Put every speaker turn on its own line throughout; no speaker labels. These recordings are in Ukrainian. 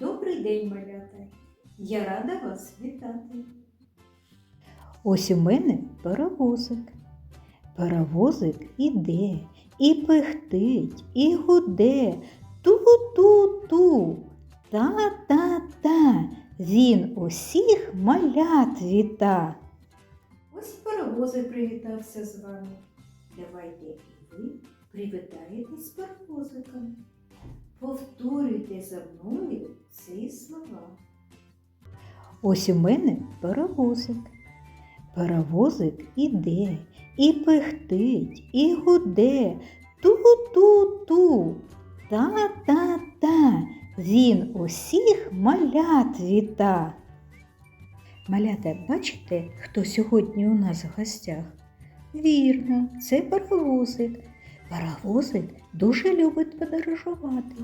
Добрий день, малята! Я рада вас вітати.
Ось у мене паровозик. Паровозик іде, і пихтить, і гуде. Ту-ту-ту. Та-та-та. Він усіх малят віта.
Ось паровозик привітався з вами. Давайте і ви привітаєтесь з паровозиком. Повторюйте за мною ці слова.
Ось у мене паровозик. Паровозик іде, і пихтить, і гуде. Ту-ту-ту. Та-та-та. Він усіх малят віта. Малята, бачите, хто сьогодні у нас в гостях? Вірно, це паровозик. Паровозик дуже любить подорожувати.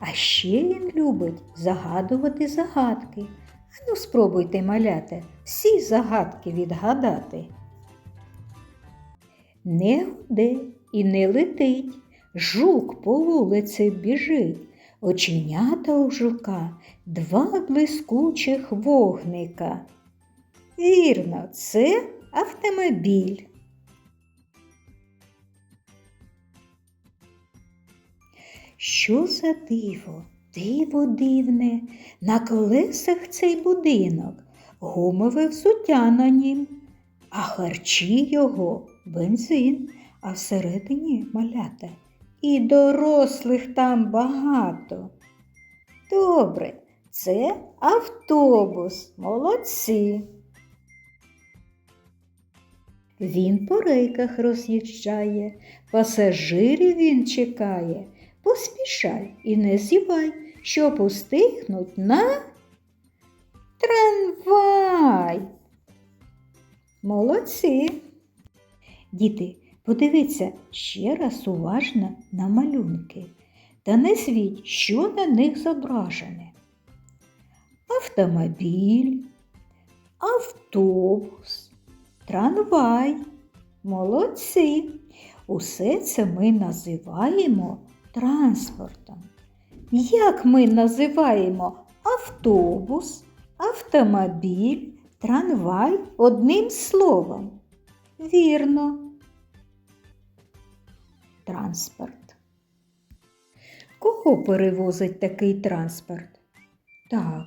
А ще він любить загадувати загадки. Ану, спробуйте, малята, всі загадки відгадати. Не гуде і не летить, жук по вулиці біжить, оченята у жука, два блискучих вогника. Вірно, це автомобіль. Що за диво, диво дивне, на колесах цей будинок, гумове взуття на нім, а харчі його бензин, а всередині малята. І дорослих там багато. Добре, це автобус, молодці. Він по рейках роз'їжджає, пасажирів він чекає. Поспішай і не зівай, щоб устигнуть на трамвай. Молодці. Діти, подивіться ще раз уважно на малюнки та назвіть, що на них зображене. Автомобіль, автобус, трамвай. Молодці. Усе це ми називаємо транспортом. Як ми називаємо автобус, автомобіль, трамвай одним словом? Вірно. Транспорт. Кого перевозить такий транспорт? Так,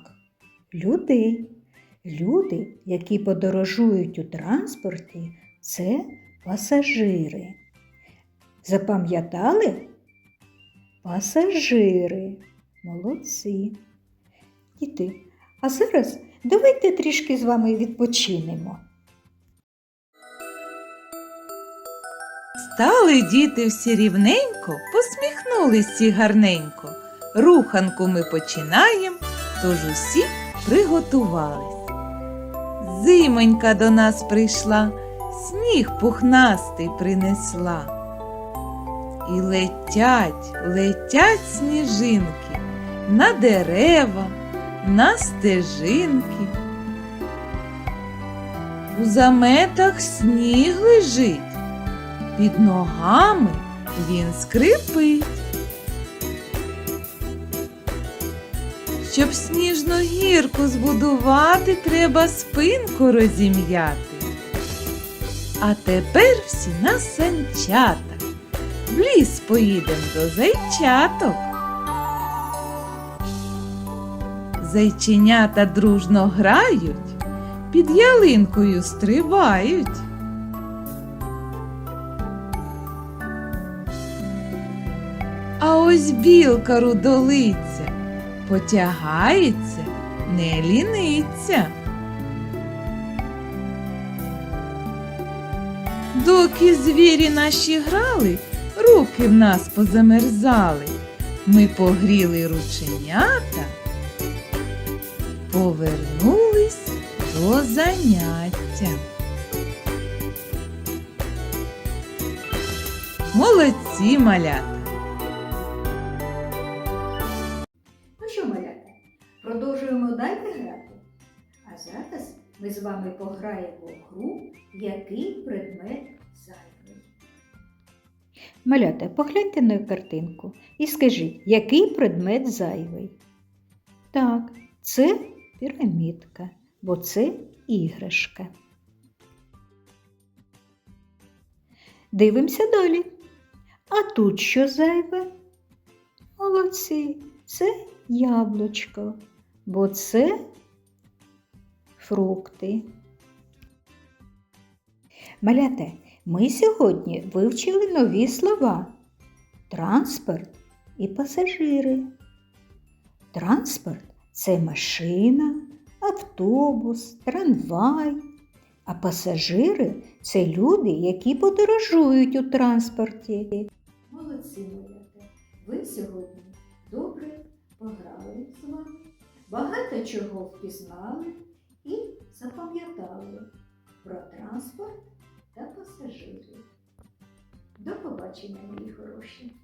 людей. Люди, які подорожують у транспорті, це пасажири. Запам'ятали? Пасажири. Молодці. Діти, а зараз давайте трішки з вами відпочинемо.
Стали діти всі рівненько, посміхнулись гарненько. Руханку ми починаємо, тож усі приготувались. Зимонька до нас прийшла, сніг пухнастий принесла. І летять, летять сніжинки на дерева, на стежинки. У заметах сніг лежить, під ногами він скрипить. Щоб сніжну гірку збудувати, треба спинку розім'яти. А тепер всі на санчатах. В ліс поїдем до зайчаток. Зайченята дружно грають, під ялинкою стрибають. А ось білка рудолиця потягається, не ліниться. Доки звірі наші грали, руки в нас позамерзали. Ми погріли рученята, повернулись до заняття. Молодці малята!
Ну що, малята, продовжуємо далі грати. А зараз ми з вами пограємо в гру, який предмет зайвий.
Малята, погляньте на картинку і скажіть, який предмет зайвий? Так, це пірамідка, бо це іграшка. Дивимося далі. А тут що зайве? Молодці, це яблучко, бо це фрукти. Маляте, ми сьогодні вивчили нові слова транспорт і пасажири. Транспорт це машина, автобус, трамвай. А пасажири це люди, які подорожують у транспорті.
Молодці, малята. Ви сьогодні добре пограли з вами, багато чого впізнали і запам'ятали про транспорт та пасажирів. До побачення, мої хороші!